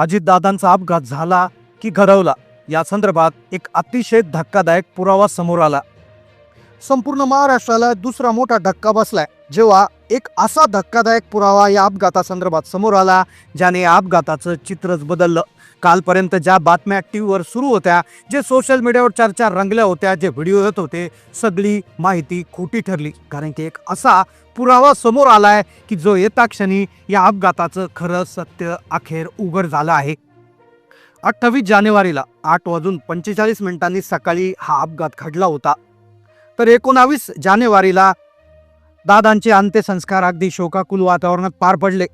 अजितदादांचा अपघात झाला की घडवला या संदर्भात एक अतिशय धक्कादायक पुरावा समोर आला. संपूर्ण महाराष्ट्राला दुसरा मोठा धक्का बसलाय. जेव्हा एक असा धक्कादायक पुरावा या अपघातासंदर्भात समोर आला ज्याने या अपघाताचं चित्रच बदललं. कालपर्यंत ज्या बातम्या टी व्हीवर सुरू होत्या जे सोशल मीडियावर चर्चा रंगल्या होत्या जे व्हिडिओ येत होते सगळी माहिती खोटी ठरली. कारण की एक असा पुरावा समोर आलाय की जो येता क्षणी या अपघाताचं खरं सत्य अखेर उघड झालं आहे. अठ्ठावीस जानेवारीला आठ वाजून पंचेचाळीस मिनिटांनी सकाळी हा अपघात घडला होता. तर एकोणावीस जानेवारीला दादांचे अंत्यसंस्कार अगदी शोकाकुल वातावरणात पार पडले.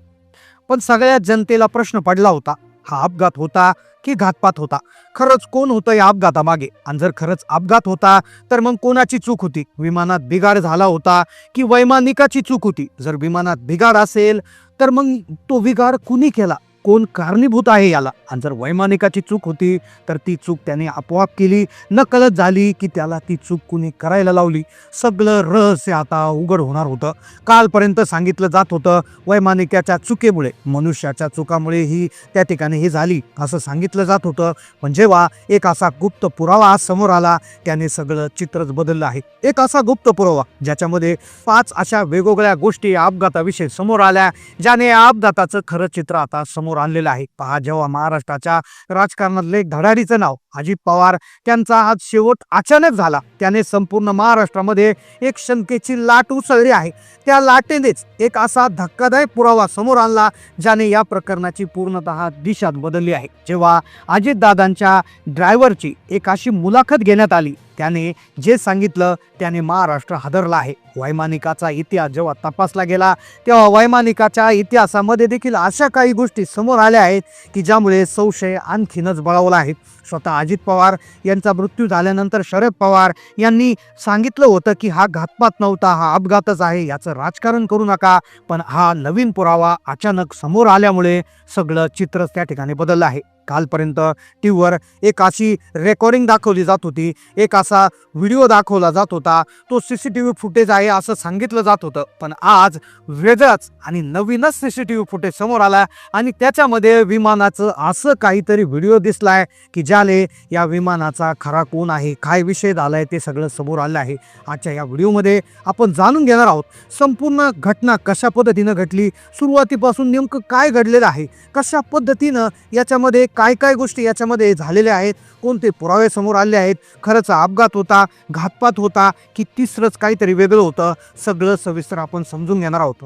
पण सगळ्या जनतेला प्रश्न पडला होता. हा अपघात होता की घातपात होता? खरंच कोण होतं या अपघातामागे? आणि जर खरंच अपघात होता तर मग कोणाची चूक होती? विमानात बिघाड झाला होता की वैमानिकाची चूक होती? जर विमानात बिघाड असेल तर मग तो बिघाड कुणी केला? कोण कारणीभूत आहे याला? आणि जर वैमानिकाची चूक होती तर ती चूक त्याने आपोआप केली. नकळत झाली की त्याला ती चूक कुणी करायला लावली. सगळं रहस्य आता उघड होणार होतं. कालपर्यंत सांगितलं जात होतं वैमानिकाच्या चुकीमुळे मनुष्याच्या चुकामुळे ही त्या ठिकाणी हे झाली असं सांगितलं जात होतं. पण जेव्हा एक असा गुप्त पुरावा समोर आला त्याने सगळं चित्रच बदललं आहे. एक असा गुप्त पुरावा ज्याच्यामध्ये पाच अशा वेगवेगळ्या गोष्टी अपघाताविषयी समोर आल्या ज्याने या अपघाताचं खरं चित्र आता समोर आणलेलं आहे. पहा जेव्हा महाराष्ट्राच्या राजकारणातलं एक धडाडीचं नाव अजित पवार त्यांचा आज शेवट अचानक झाला. त्याने संपूर्ण महाराष्ट्रामध्ये एक शंकेची लाट उसळली आहे. त्या लाटेनेच एक असा धक्कादायक पुरावा समोर आणला ज्याने या प्रकरणाची पूर्णतः दिशा बदलली आहे. जेव्हा अजितदादांच्या ड्रायव्हरची एक अशी मुलाखत घेण्यात आली त्याने जे सांगितलं त्याने महाराष्ट्र हादरला आहे. वैमानिकाचा इतिहास जेव्हा तपासला गेला तेव्हा वैमानिकाच्या इतिहासामध्ये देखील अशा काही गोष्टी समोर आल्या आहेत की ज्यामुळे संशय आणखीनच बळावला आहे. स्वतः अजित पवार यांचा मृत्यू झाल्यानंतर शरद पवार यांनी सांगितलं होतं की हा घातपात नव्हता हा अपघातच आहे याचं राजकारण करू नका. पण हा नवीन पुरावा अचानक समोर आल्यामुळे सगळं चित्रच त्या ठिकाणी बदललं आहे. कालपर्यंत टी व्हीवर एक अशी रेकॉर्डिंग दाखवली जात होती. एक असा व्हिडिओ दाखवला जात होता. तो C C T V footage आहे असं सांगितलं जात होतं. पण आज वेगळंच आणि नवीनच C C T V footage समोर आला आणि त्याच्यामध्ये विमानाचं असं काहीतरी व्हिडिओ दिसलाय की ज्याले या विमानाचा खरा कोण आहे काय विषय झालाय ते सगळं समोर आलं आहे. आजच्या या व्हिडिओमध्ये आपण जाणून घेणार आहोत संपूर्ण घटना कशा पद्धतीनं घडली सुरुवातीपासून नेमकं काय घडलेलं आहे कशा पद्धतीनं याच्यामध्ये काय काय गोष्टी याच्यामध्ये झालेल्या आहेत कोणते पुरावे समोर आले आहेत खरंच अपघात होता घातपात होता की तिसरंच काहीतरी वेगळं होतं सगळं सविस्तर आपण समजून घेणार आहोत.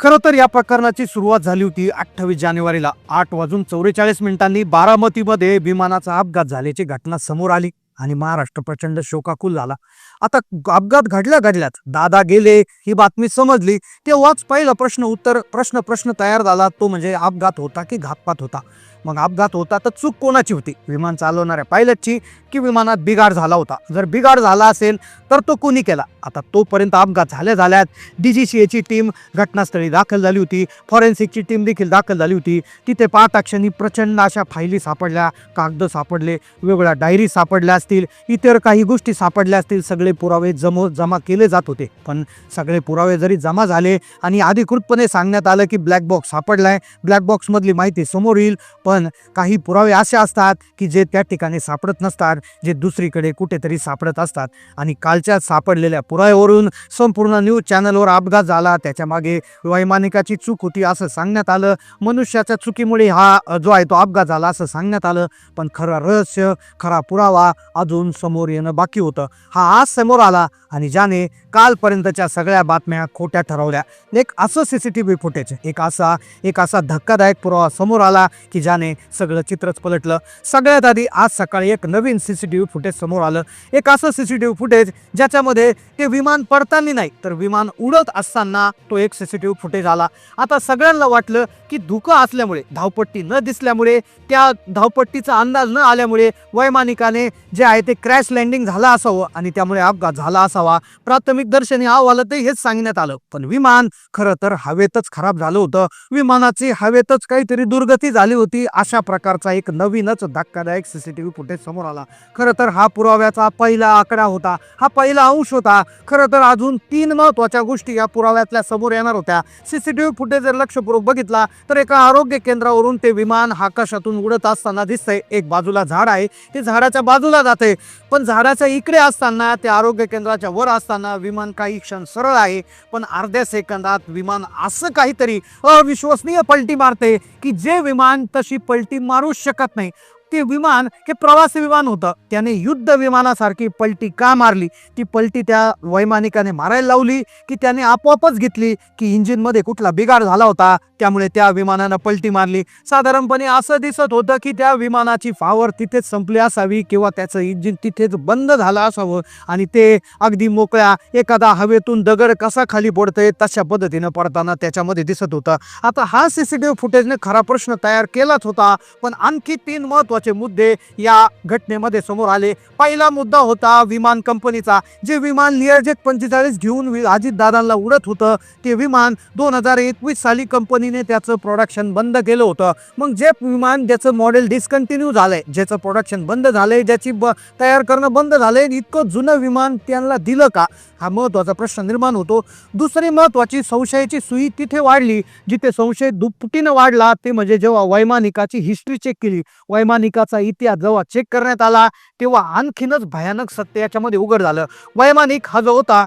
खरं तर या प्रकरणाची सुरुवात झाली होती अठ्ठावीस जानेवारीला आठ वाजून चौवेचाळीस मिनिटांनी बारामतीमध्ये विमानाचा अपघात झाल्याची घटना समोर आली आणि महाराष्ट्र प्रचंड शोकाकुल झाला. आता अपघात घडल्या घडल्यात दादा गेले ही बातमी समजली तेव्हाच पहिला प्रश्न उत्तर प्रश्न प्रश्न तयार झाला तो म्हणजे अपघात होता की घातपात होता. मग अपघात होता तर चूक कोणाची होती? विमान चालवणाऱ्या पायलटची की विमानात बिघाड झाला होता? जर बिघाड झाला असेल तर तो कोणी केला? आता तोपर्यंत अपघात झाल्या झाल्यात. डी जी सी एची टीम घटनास्थळी दाखल झाली होती. फॉरेन्सिकची टीम देखील दाखल झाली होती. तिथे पाहताक्षणी प्रचंड अशा फायली सापडल्या कागद सापडले वेगवेगळ्या डायरी सापडल्या असतील इतर काही गोष्टी सापडल्या असतील सगळे पुरावे जमो जमा केले जात होते. पण सगळे पुरावे जरी जमा झाले आणि अधिकृतपणे सांगण्यात आलं की ब्लॅक बॉक्स सापडलाय ब्लॅक बॉक्समधली माहिती समोर येईल पण काही पुरावे असे असतात की जे त्या ठिकाणी सापडत नसतात जे दुसरीकडे कुठेतरी सापडत असतात. आणि कालच्या सापडलेल्या पुरायवरून संपूर्ण न्यूज चॅनलवर अपघात झाला. त्याच्यामागे वैमानिकाची चूक होती असं सांगण्यात आलं. मनुष्याच्या चुकीमुळे हा जो आहे तो अपघात झाला असं सांगण्यात आलं. पण खरं रहस्य खरा पुरावा अजून समोर येणं बाकी होतं. हा आज समोर आला. आणि ज्याने कालपर्यंतच्या सगळ्या बातम्या खोट्या ठरवल्या. एक असं C C T V footage एक असा एक असा धक्कादायक पुरावा समोर आला की ज्याने सगळं चित्रच पलटलं. सगळ्यात आधी आज सकाळी एक नवीन C C T V footage समोर आलं. एक असं C C T V footage ज्याच्यामध्ये ते विमान पडताना नाही तर विमान उडत असताना तो एक C C T V footage आला. आता सगळ्यांना वाटलं की धुकं असल्यामुळे धावपट्टी न दिसल्यामुळे त्या धावपट्टीचा अंदाज न आल्यामुळे वैमानिकाने जे आहे ते क्रॅश लँडिंग झालं असावं आणि त्यामुळे अपघात झाला असावा. करावा. प्राथमिक दर्शनी अहवालातही हेच सांगण्यात आलं. पण विमान खरं तर हवेतच खराब झालं होतं. विमानाची हवेतच काहीतरी दुर्गती झाली होती. अशा प्रकारचा एक नवीनच धक्कादायक सीसीटीव्ही फुटेज समोर आला. खरं तर हा पुराव्याचा पहिला आकडा होता. हा पहिला अंश होता. खरं तर अजून तीन महत्त्वाच्या गोष्टी या पुराव्यातल्या समोर येणार होत्या. सीसीटीव्ही फुटेज जर लक्षपूर्वक बघितला तर एका आरोग्य केंद्रावरून ते विमान आकाशातून उडत असताना दिसतंय. एक बाजूला झाड आहे. ते झाडाच्या बाजूला जाते. पण झाडाच्या इकडे असताना त्या आरोग्य केंद्राच्या वर असताना विमान काही क्षण सरळ आहे पण अर्ध्या सेकंदात विमान असं काहीतरी अविश्वसनीय पलटी मारते की जे विमान तशी पलटी मारूच शकत नाही. ते विमान हे प्रवासी विमान होतं. त्याने युद्ध विमानासारखी पलटी का मारली? ती पलटी त्या वैमानिकाने मारायला लावली की त्याने आपोआपच घेतली की इंजिनमध्ये कुठला बिघाड झाला होता. त्यामुळे त्या विमानानं पलटी मारली. साधारणपणे असं दिसत होतं की त्या विमानाची फावर तिथेच संपली असावी किंवा त्याचं इंजिन तिथेच बंद झालं असावं आणि ते अगदी मोकळ्या एखादा हवेतून दगड कसा खाली पडतंय तशा पद्धतीनं पडताना त्याच्यामध्ये दिसत होतं. आता हा सीसीटीव्ही फुटेजने खरा प्रश्न तयार केलाच होता पण आणखी तीन महत्त्वाचे मुद्दे या घटनेमध्ये समोर आले. पहिला मुद्दा होता विमान कंपनीचा. जे विमान नियोजित पंचेचाळीस घेऊन अजितदादांना उडत होतं ते विमान दोन हजार एकवीस साली कंपनीने त्याचं प्रोडक्शन बंद केलं होतं. मग जे विमान ज्याचं मॉडेल डिस्कंटिन्यू झालंय ज्याचं प्रोडक्शन बंद झालंय ज्याची ब तयार करणं बंद झालंय इतकं जुनं विमान त्यांना दिलं का? हा महत्त्वाचा प्रश्न निर्माण होतो. दुसरी महत्वाची संशयाची सुई तिथे वाढली जिथे संशय दुपटीनं वाढला ते म्हणजे जेव्हा वैमानिकाची हिस्ट्री चेक केली वैमानिकाचा इतिहास जेव्हा चेक करण्यात आला तेव्हा आणखीनच भयानक सत्य याच्यामध्ये उघड झालं. वैमानिक हा जो होता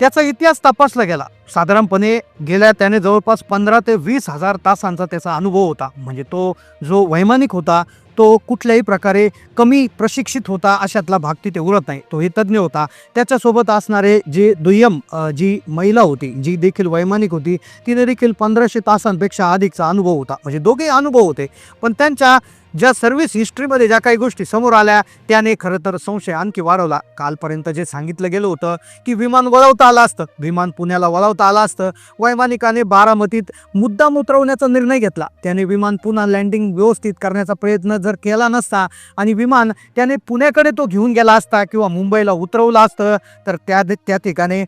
त्याचा इतिहास तपासला गेला. साधारणपणे गेल्या त्याने जवळपास पंधरा ते वीस हजार तासांचा त्याचा अनुभव होता. म्हणजे तो जो वैमानिक होता तो कुठल्याही प्रकारे कमी प्रशिक्षित होता अशातला भाग तिथे उरत नाही. तो हे तज्ज्ञ होता. त्याच्यासोबत असणारे जे दुय्यम जी महिला होती जी देखील वैमानिक होती तिने देखील पंधराशे तासांपेक्षा अधिकचा अनुभव होता. म्हणजे दोघे अनुभव होते. पण त्यांच्या ज्या सर्व्हिस हिस्ट्रीमध्ये ज्या काही गोष्टी समोर आल्या त्याने खरं तर संशय आणखी वाढवला. कालपर्यंत जे सांगितलं गेलं होतं की विमान वळवता आलं असतं विमान पुण्याला वळवता आलं असतं वैमानिकाने बारामतीत मुद्दाम उतरवण्याचा निर्णय घेतला. त्याने विमान पुन्हा लँडिंग व्यवस्थित करण्याचा प्रयत्न जर केला नसता आणि विमान त्याने पुण्याकडे तो घेऊन गेला असता किंवा मुंबईला उतरवलं असतं तर त्या त्या ठिकाणी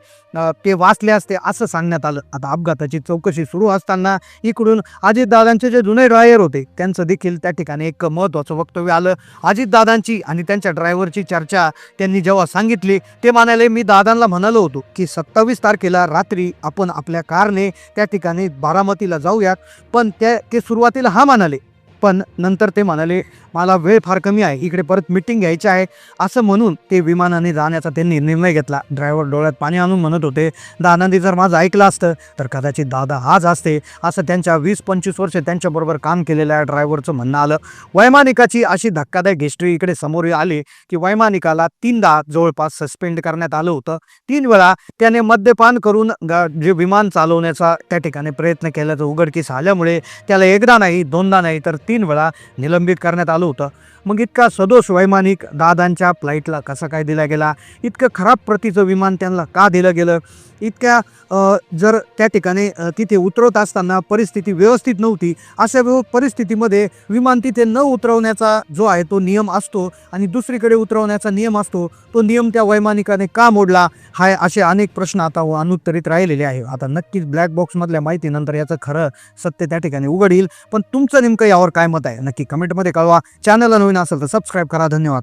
ते वाचले असते असं सांगण्यात आलं. आता अपघाताची चौकशी सुरू असताना इकडून अजितदादांचे जे जुने ड्रायर होते त्यांचं देखील त्या ठिकाणी एक महत्त्वाचं वक्तव्य आलं. अजितदादांची आणि त्यांच्या ड्रायव्हरची चर्चा त्यांनी जेव्हा सांगितली ते म्हणाले मी दादांना म्हणालो होतो की सत्तावीस तारखेला रात्री आपण आपल्या कारने त्या ठिकाणी बारामतीला जाऊयात. पण त्या ते सुरुवातीला हा म्हणाले पण नंतर ते म्हणाले मला वेळ फार कमी आहे इकडे परत मिटिंग घ्यायची आहे. असं म्हणून ते विमानाने जाण्याचा त्यांनी निर्णय घेतला. ड्रायव्हर डोळ्यात पाणी आणून म्हणत होते दादांनी जर माझं ऐकलं असतं तर कदाचित दादा आज असते. असं त्यांच्या वीस पंचवीस वर्ष त्यांच्याबरोबर काम केलेल्या ड्रायव्हरचं म्हणणं आलं. वैमानिकाची अशी धक्कादायक हिस्ट्री इकडे समोर आली की वैमानिकाला तीनदा जवळपास सस्पेंड करण्यात आलं होतं. तीन वेळा त्याने मद्यपान करून ग- जे विमान चालवण्याचा त्या ठिकाणी प्रयत्न केल्याचं उघडकीस आल्यामुळे त्याला एकदा नाही दोनदा नाही तर तीन वेळा निलंबित करण्यात आलं होतं. मग इतका सदोष वैमानिक दादांच्या फ्लाईटला कसा काय दिला गेला? इतकं खराब प्रतीचं विमान त्यांना का दिलं गेलं? इतक्या जर त्या ठिकाणी तिथे उतरवत असताना परिस्थिती व्यवस्थित नव्हती अशा व्यव- परिस्थितीमध्ये विमान तिथे न उतरवण्याचा जो आहे तो नियम असतो आणि दुसरीकडे उतरवण्याचा नियम असतो तो नियम त्या वैमानिकाने का मोडला? हाय असे अनेक प्रश्न आता अनुत्तरित राहिलेले आहे. आता नक्कीच ब्लॅक बॉक्समधल्या माहितीनंतर याचं खरं सत्य त्या ठिकाणी उघड येईल पण तुमचं नेमकं यावर काय मत आहे? नक्की कमेंटमध्ये कळवा. चॅनलला नवीन असेल तर सबस्क्राईब करा. धन्यवाद.